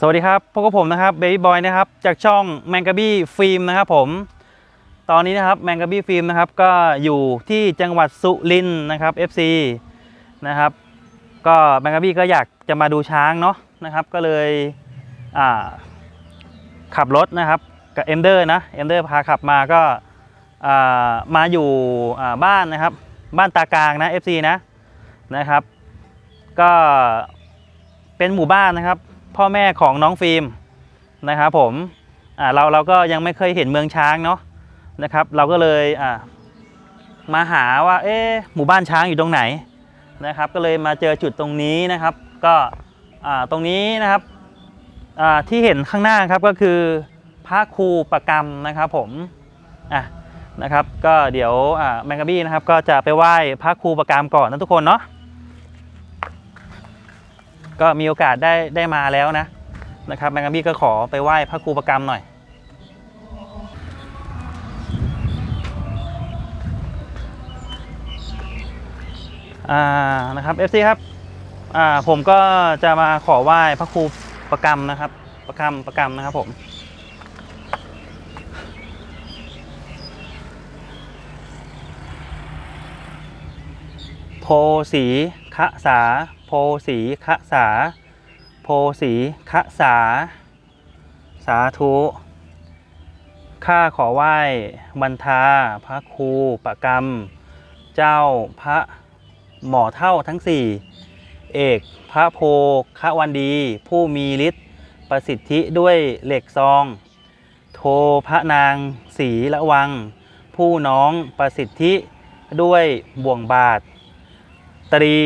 สวัสดีครับพวกบผมนะครับเบบี้บอยนะครับจากช่องแมงก a บี้ฟิล์มนะครับผมตอนนี้นะครับแมงก a บี้ฟิล์มนะครับก็อยู่ที่จังหวัดสุรินทร์นะครับ FC นะครับก็แมงก a บี้ก็อยากจะมาดูช้างเนาะนะครับก็เลยขับรถนะครับกับเอ็มเดอร์นะเอ็มเดอร์พาขับมาก็มาอยู่อ่บ้านนะครับบ้านตากลางนะ FC นะนะครับ ก็เป็นหมู่บ้านนะครับ พ่อแม่ของน้องฟิล์มนะครับผมเราเราก็ยังไม่เคยเห็นเมืองช้างเนาะนะครับ เราก็เลยมาหาว่าเอ๊หมู่บ้านช้างอยู่ตรงไหนนะครับ ก็เลยมาเจอจุดตรงนี้นะครับ ก็ตรงนี้นะครับที่เห็นข้างหน้าครับก็คือพระครูประกรรมนะครับผมอะนะครับ ก็เดี๋ยวแมงกะบี้นะครับ ก็จะไปไหว้พระครูประกรรมก่อนนะทุกคนเนาะ ก็มีโอกาสได้ได้มาแล้วนะนะครับแมงกะบี้ก็ขอไปไหว้พระครูประกรรมหน่อย อ่านะครับ FC ครับอ่าผมก็จะมาขอไหว้พระครูประกรรมนะครับ ประกรรมประกรรมนะครับผมโพสี คะสา โพสีคะสา โพสีคะสา สาธุ ข้าขอไหว้บรรทา พระครูประกรรม เจ้าพระหมอเท่าทั้งสี่ เอกพระโพคะวันดี ผู้มีฤทธิ์ประสิทธิด้วยเหล็กซอง โทพระนางสีละวัง ผู้น้องประสิทธิด้วยบ่วงบาท ตรี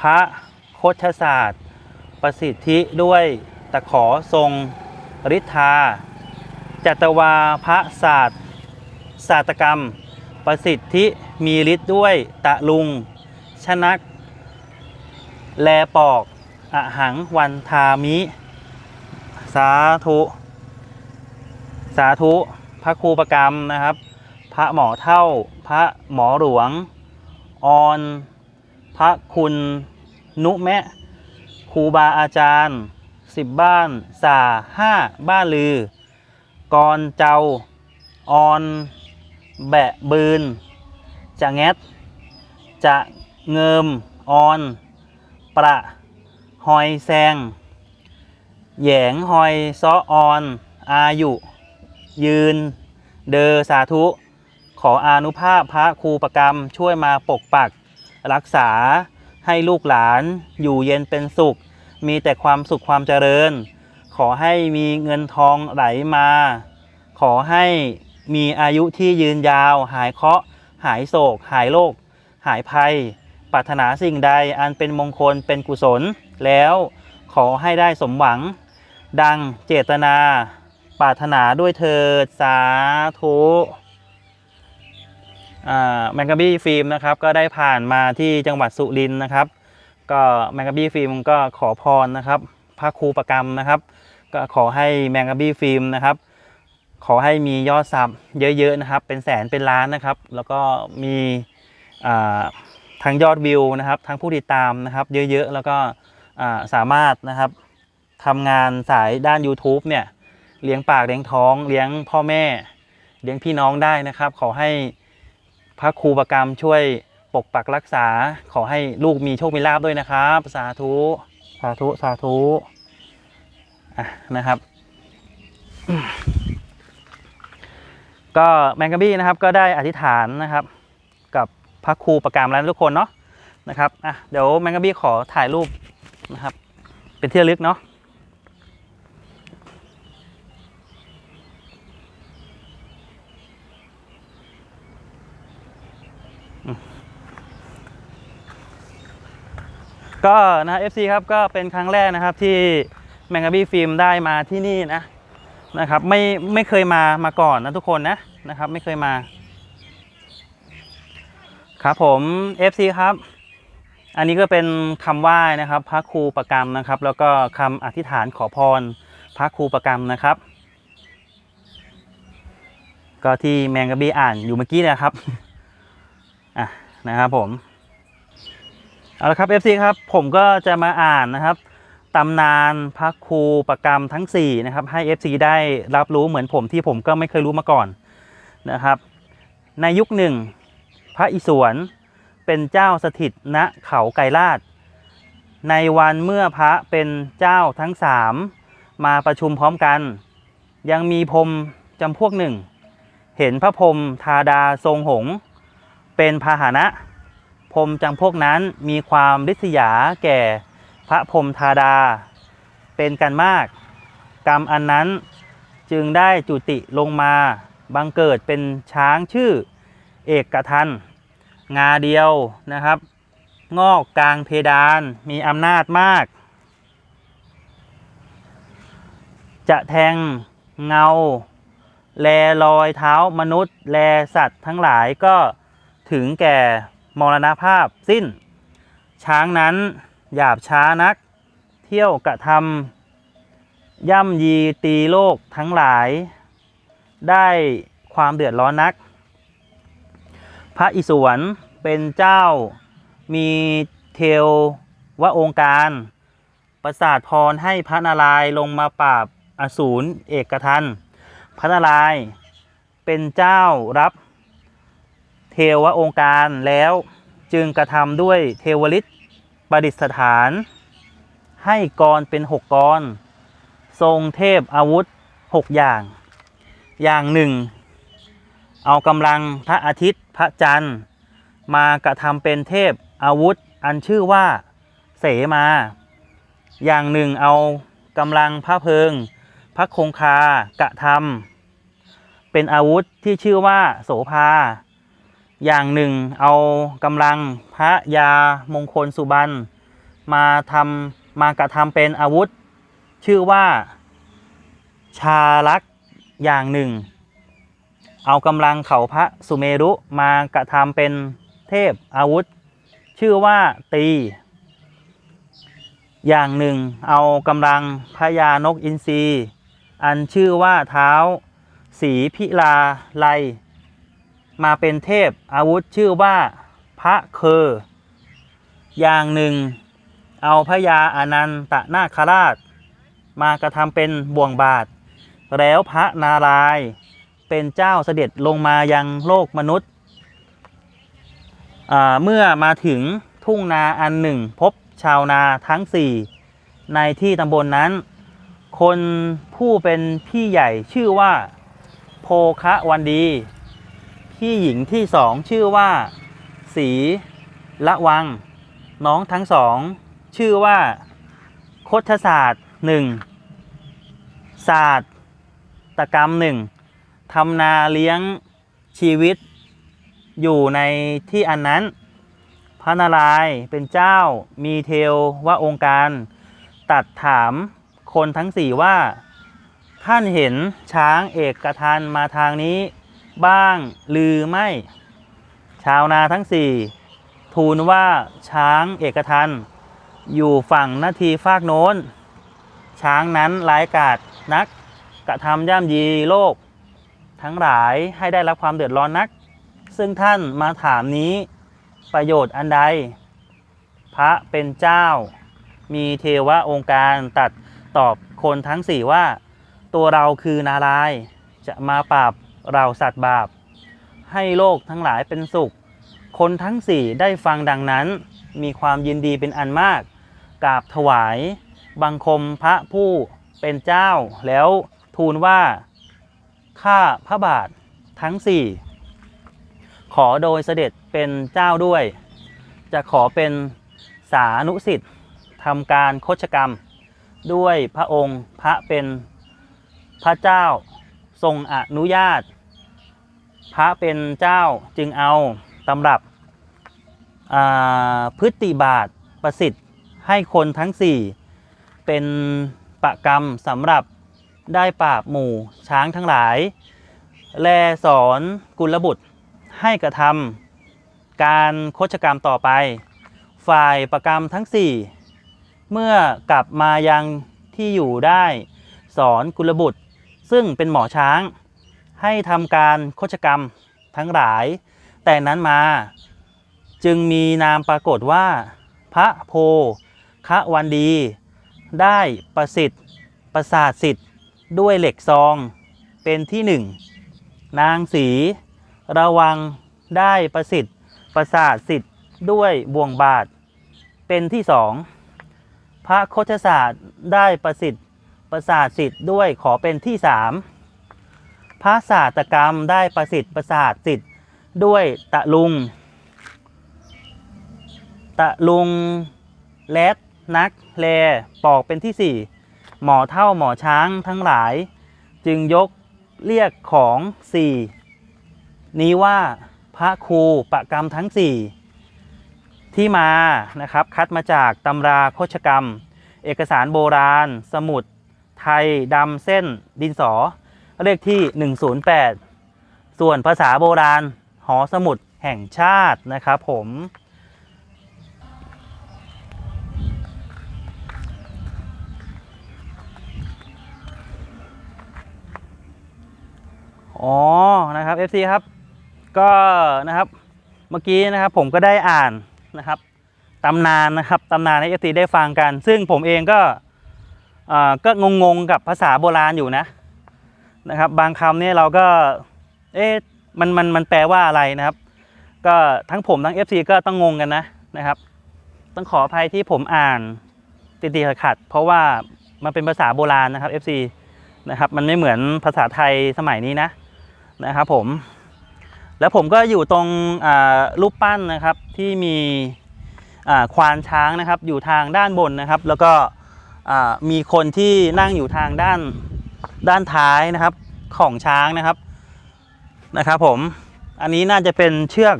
พระโคชศาสตร์ ประสิทธิด้วยตะขอทรงฤทธา จัตวาพระศาสตร์ศาสตรกรรม ประสิทธิมีฤทธิ์ด้วยตะลุง ชนัก แลปอกอหังวันทามิ สาธุ สาธุ พระครูประกรรมนะครับ พระหมอเท่า พระหมอหลวง ออน พระคุณนุแมะครูบาอาจารย์สิบบ้านสาห้าบ้านลือกรเจ้าออนแบะบืน จะแงดจะเงิมออน ประหอยแซงแหยงหอยซ้อออน อายุ ยืน เดอสาธุ ขออานุภาพพระครูประกรรมช่วยมาปกปัก รักษาให้ลูกหลานอยู่เย็นเป็นสุข มีแต่ความสุขความเจริญ ขอให้มีเงินทองไหลมา ขอให้มีอายุที่ยืนยาว หายเคราะห์หายโศก หายโรคหายภัย ปรารถนาสิ่งใดอันเป็นมงคลเป็นกุศล แล้วขอให้ได้สมหวัง ดังเจตนา ปรารถนาด้วยเถิดสาธุ แมงกะบี้ฟิล์มนะครับก็ได้ผ่านมาที่จังหวัดสุรินทร์นะครับ ก็แมงกะบี้ฟิล์มก็ขอพรนะครับพระครูประกรรมนะครับ ก็ขอให้แมงกะบี้ฟิล์มนะครับ ขอให้มียอดซับเยอะๆนะครับ เป็นแสนเป็นล้านนะครับ แล้วก็มีทั้งยอดวิวนะครับทั้งผู้ติดตามนะครับ เยอะๆแล้วก็สามารถนะครับทำงานสายด้าน YouTube เนี่ยเลี้ยงปากเลี้ยงท้อง เลี้ยงพ่อแม่ เลี้ยงพี่น้องได้นะครับ ขอให้ พระครูประกรรมช่วยปกปักรักษา ขอให้ลูกมีโชคมีลาบด้วยนะครับ สาธุ สาธุ สาธุอะนะครับ ก็แมงกะบี้นะครับก็ได้อธิษฐานนะครับ กับพระครูประกรรมแล้วทุกคนเนาะนะครับอะเดี๋ยวแมงกะบี้ขอถ่ายรูปนะครับ เป็นที่ระลึกเนาะ ก็นะ FC ครับก็เป็นครั้งแรกนะครับที่แมงกะบี้ฟิล์มได้มาที่นี่นะนะครับไม่ไม่เคยมามาก่อนนะทุกคนนะนะครับไม่เคยมา ครับผม FC ครับ อันนี้ก็เป็นคำไหว้นะครับ พระครูประกรรมนะครับ แล้วก็คำอธิษฐานขอพร พระครูประกรรมนะครับ ก็ที่แมงกะบี้อ่านอยู่เมื่อกี้นะครับอะนะครับผม เอาละครับ FC ครับผมก็จะมาอ่านนะครับตำนานพระครูประกรรมทั้ง4นะครับให้ FC ได้รับรู้เหมือนผมที่ผมก็ไม่เคยรู้มาก่อนนะครับ ในยุคหนึ่ง พระอิศวรเป็นเจ้าสถิตณเขาไกรลาดในวันเมื่อพระเป็นเจ้าทั้งสามมาประชุมพร้อมกัน ยังมีพรมจำพวกหนึ่ง เห็นพระพรมธาดาทรงหง เป็นพาหนะ รมจำพวกนั้นมีความริษยาแก่พระพรมธาดา เป็นกันมาก กรรมอันนั้นจึงได้จุติลงมาบังเกิดเป็นช้างชื่อเอกทัน งาเดียวนะครับ งอกกลางเพดานมีอำนาจมาก จะแทงเงา แลรอยเท้ามนุษย์ แลสัตว์ทั้งหลายก็ถึงแก่ มรณภาพสิ้น ช้างนั้นหยาบช้านัก เที่ยวกระทำย่ำยีตีโลกทั้งหลาย ได้ความเดือดร้อนนัก พระอิศวรเป็นเจ้ามีเทววะองค์การ ประสาทพรให้พระนารายณ์ลงมาปราบอสูรเอกทันพระนารายณ์เป็นเจ้ารับ เทวองค์การแล้วจึงกระทำด้วยเทวฤทธิ์ประดิษฐาน ให้กรเป็นหกกร ทรงเทพอาวุธหกอย่าง อย่างหนึ่ง เอากำลังพระอาทิตย์พระจันทร์ มากระทำเป็นเทพอาวุธอันชื่อว่าเสมา อย่างหนึ่งเอากำลังพระเพิง พระคงคากระทำเป็นอาวุธที่ชื่อว่าโสภา อย่างหนึ่งเอากำลังพระยามงคลสุบรรณมาทำมากระทำเป็นอาวุธ ชื่อว่าชาลักษ์อย่างหนึ่ง เอากำลังเขาพระสุเมรุมากระทำเป็นเทพอาวุธ ชื่อว่าตี อย่างหนึ่ง เอากำลังพญานกอินทรีอันชื่อว่าเท้า สีพิลาไล มาเป็นเทพอาวุธชื่อว่าพระเคออย่างหนึ่ง เอาพญาอานันตนาคราช มากระทำเป็นบ่วงบาท แล้วพระนารายเป็นเจ้าเสด็จลงมายังโลกมนุษย์ เมื่อมาถึงทุ่งนาอันหนึ่ง พบชาวนาทั้งสี่ในที่ตำบลนนั้น คนผู้เป็นพี่ใหญ่ชื่อว่า โพคะวันดี พี่หญิงที่สองชื่อว่า สีละวัง น้องทั้งสอง ชื่อว่าคทศาสตร์หนึ่งศาสตร์ตกรรมหนึ่งทำนาเลี้ยงชีวิต อยู่ในที่อันนั้น พระนารายณ์เป็นเจ้ามีเทวว่าองค์การ ตัดถามคนทั้งสี่ว่า ท่านเห็นช้างเอกกระทันมาทางนี้ บ้างหรือไม่ ชาวนาทั้งสี่ทูลว่าช้างเอกทันอยู่ฝั่งนาทีฟากโน้น ช้างนั้นร้ายกาจนักกระทำย่ำยีโลก ทั้งหลายให้ได้รับความเดือดร้อนนัก ซึ่งท่านมาถามนี้ประโยชน์อันใด พระเป็นเจ้า มีเทวะองค์การตัดตอบคนทั้งสี่ว่า ตัวเราคือนารายจะมาปราบ เราสัตว์บาป ให้โลกทั้งหลายเป็นสุข คนทั้งสี่ได้ฟังดังนั้น มีความยินดีเป็นอันมากกราบถวาย บังคมพระผู้เป็นเจ้า แล้วทูลว่า ข้าพระบาททั้งสี่ขอโดยเสด็จเป็นเจ้าด้วย จะขอเป็นสานุสิทธิ์ทำการโคชกรรม ด้วยพระองค์พระเป็นพระเจ้าทรงอนุญาต พระเป็นเจ้าจึงเอาตำรับพฤติบาทประสิทธิ์ให้คนทั้งสี่เป็นประกรรมสำหรับได้ปราบหมู่ช้างทั้งหลาย แลสอนกุลบุตรให้กระทำการโคชกรรมต่อไป ฝ่ายประกรรมทั้งสี่เมื่อกลับมายังที่อยู่ได้ สอนกุลบุตร ซึ่งเป็นหมอช้าง ให้ทำการโคชกรรมทั้งหลาย แต่นั้นมาจึงมีนามปรากฏว่า พระโพคะวันดี ได้ประสิทธิ์ประสาทสิทธิ์ด้วยเหล็กซองเป็นที่หนึ่งนางสีระวังได้ประสิทธิ์ประสาทสิทธิ์ด้วยบ่วงบาท เป็นที่สองพระโคชศาสตร์ได้ประสิทธิ์ประสาทสิทธิ์ด้วยขอเป็นที่สาม พระศาสตกรรมได้ประสิทธิ์ประสาทสิทธิ์ด้วยตะลุง ตะลุงแลดนักแลปอกเป็นที่สี่หมอเท่าหมอช้างทั้งหลาย จึงยกเรียกของสี่นี้ว่าพระครูประกรรมทั้งสี่ที่มานะครับคัดมาจากตำราโคชกรรม เอกสารโบราณ สมุดไทยดำเส้นดินสอ เลขที่ 108 ส่วนภาษาโบราณ หอสมุดแห่งชาตินะครับผมอ๋อ นะครับ FC ครับ ก็นะครับ เมื่อกี้นะครับผมก็ได้อ่านนะครับตำนานนะครับตำนานให้ FC ได้ฟังกัน ซึ่งผมเองก็อ่อก็งงๆกับภาษาโบราณอยู่นะ นะครับ บางคำเนี่ยเราก็ เอ๊ะมันมันมันแปลว่าอะไรนะครับ ก็ทั้งผมทั้ง FC ก็ต้องงงกันนะนะครับ ต้องขออภัยที่ผมอ่านติดๆขัด เพราะว่ามันเป็นภาษาโบราณนะครับ FC นะครับมันไม่เหมือนภาษาไทยสมัยนี้นะนะครับผม แล้วผมก็อยู่ตรงรูปปั้นนะครับที่มีควานช้างนะครับอยู่ทางด้านบนนะครับ แล้วก็มีคนที่นั่งอยู่ทางด้าน ด้านท้ายนะครับของช้างนะครับนะครับผมอันนี้น่าจะเป็นเชือก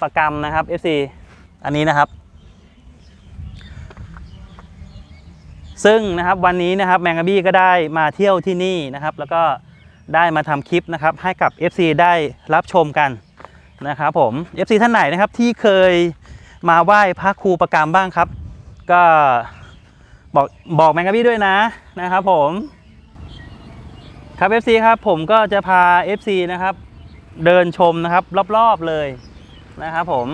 ประกรรมนะครับ FC อันนี้นะครับ ซึ่งนะครับวันนี้นะครับแมงกะบี้ก็ได้มาเที่ยวที่นี่นะครับ แล้วก็ได้มาทำคลิปนะครับให้กับ FC ได้รับชมกันนะครับผม FC ท่านไหนนะครับที่เคยมาไหว้พระครูประกรรมบ้างครับ ก็บอกบอกแมงกะบี้ด้วยนะนะครับผม ครับ FC ครับผมก็จะพา FC นะครับ เดินชมนะครับ รอบๆเลยนะครับผม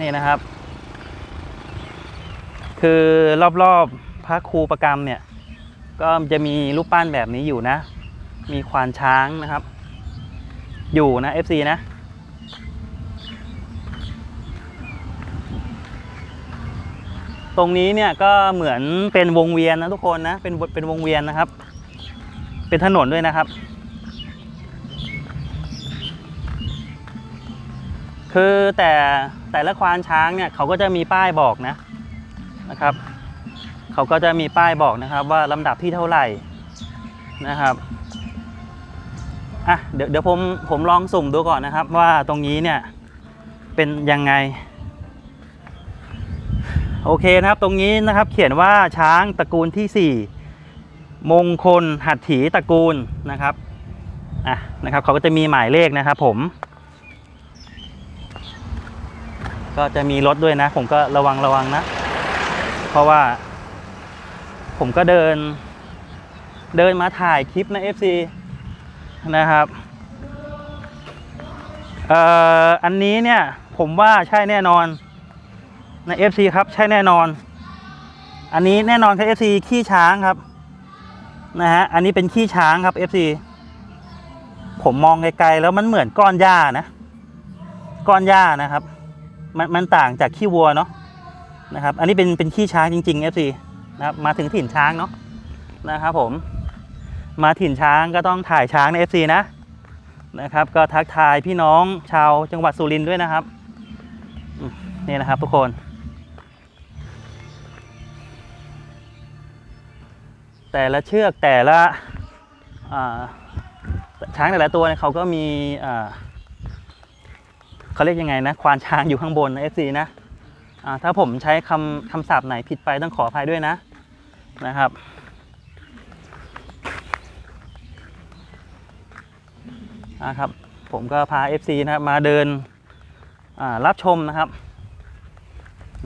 นี่นะครับ คือรอบๆพระครูประกรรมเนี่ย ก็จะมีรูปปั้นแบบนี้อยู่นะ มีควานช้างนะครับ อยู่นะ FC นะตรงนี้เนี่ยก็เหมือนเป็นวงเวียนนะทุกคนนะเป็นเป็นวงเวียนนะครับ เป็นถนนด้วยนะครับ คือแต่แต่ละควานช้างเนี่ยเขาก็จะมีป้ายบอกนะนะครับ เขาก็จะมีป้ายบอกนะครับ ว่าลำดับที่เท่าไหร่นะครับอะเดี๋ยวเดี๋ยวผมผมลองสุ่มดูก่อนนะครับ ว่าตรงนี้เนี่ยเป็นยังไง โอเคนะครับตรงนี้นะครับเขียนว่าช้างตระกูลที่ 4 มงคลหัตถีตระกูลนะครับอะนะครับเขาก็จะมีหมายเลขนะครับผม ก็จะมีรถด้วยนะ ผมก็ระวังระวังนะ เพราะว่า ผมก็เดิน เดินมาถ่ายคลิปนะ FC นะครับเอ่ออันนี้เนี่ยผมว่าใช่แน่นอนใน FC ครับใช่แน่นอน อันนี้แน่นอนครับ FC ขี้ช้างครับ นะฮะ อันนี้เป็นขี้ช้างครับ FC ผมมองไกลๆแล้วมันเหมือนก้อนหญ้านะ ก้อนหญ้านะครับ มันมันต่างจากขี้วัวเนาะนะครับ อันนี้เป็นเป็นขี้ช้างจริงๆ FC นะครับ มาถึงถิ่นช้างเนาะนะครับผม มาถิ่นช้างก็ต้องถ่ายช้างใน FC นะนะครับ ก็ทักทายพี่น้องชาวจังหวัดสุรินทร์ด้วยนะครับนี่นะครับทุกคน แต่ละเชือกแต่ละช้างแต่ละตัวเนี่ยเขาก็มีเขาเรียกยังไงนะควานช้างอยู่ข้างบนนะ FC นะถ้าผมใช้คำคำศัพท์ไหนผิดไปต้องขออภัยด้วยนะนะครับอ่าครับ ผมก็พา FC นะครับมาเดินรับชมนะครับ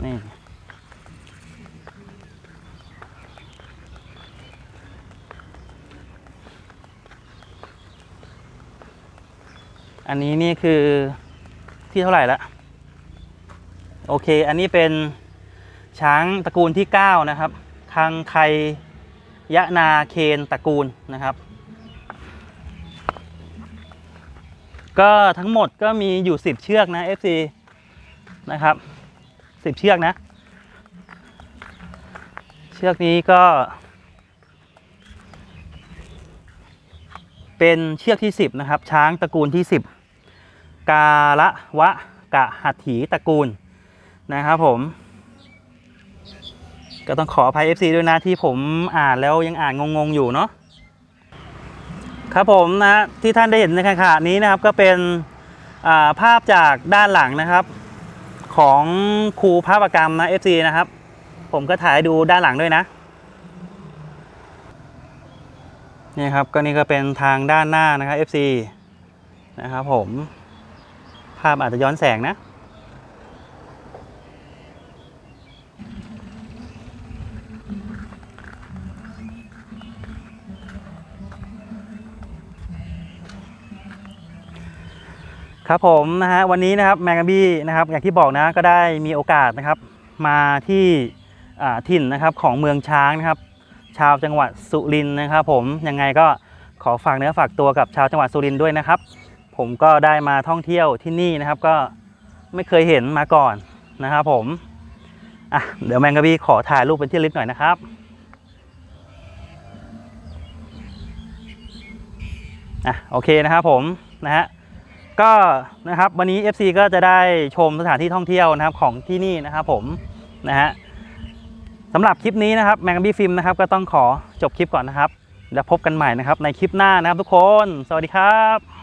นี่ อันนี้นี่คือที่เท่าไหร่ละโอเค อันนี้เป็นช้างตระกูลที่ 9 นะครับขพังไคยะนาเคนตระกูลนะครับ ก็ทั้งหมดก็มีอยู่ 10 เชือกนะ FC นะครับ 10 เชือกนะ เชือกนี้ก็ เป็นเชือกที่ 10 นะครับ ช้างตระกูลที่ 10 กาละวะกะหัตถีตระกูลนะครับผม ก็ต้องขออภัย FC ด้วยนะที่ผมอ่านแล้วยังอ่านงงๆอยู่เนาะครับผมนะที่ท่านได้เห็นในขณะนี้นะครับก็เป็นาภาพจากด้านหลังนะครับ ของครูภาพกรรมนะ FC นะครับ ผมก็ถ่ายดูด้านหลังด้วยนะ นี่ครับก็นี่ก็เป็นทางด้านหน้านะครับ FC นะครับผมภาพอาจจะย้อนแสงนะ ครับผมนะฮะวันนี้นะครับแมงกะบี้นะครับอย่างที่บอกนะก็ได้มีโอกาสนะครับมาที่ถิ่นนะครับของเมืองช้างนะครับ ชาวจังหวัดสุรินทร์นะครับ ผมยังไงก็ขอฝากเนื้อฝากตัวกับชาวจังหวัดสุรินทร์ด้วยนะครับ ผมก็ได้มาท่องเที่ยวที่นี่นะครับ ก็ไม่เคยเห็นมาก่อนนะครับ ผมอะเดี๋ยวแมงกะบี้ขอถ่ายรูปเป็นที่ลึกหน่อยนะครับอะโอเคนะครับผมนะฮะก็นะครับวันนี้ FC ก็จะได้ชมสถานที่ท่องเที่ยวนะครับของที่นี่นะครับผมนะฮะ สำหรับคลิปนี้นะครับแมงบี้ฟิล์มนะครับก็ต้องขอจบคลิปก่อนนะครับ แล้วพบกันใหม่นะครับในคลิปหน้านะครับทุกคน สวัสดีครับ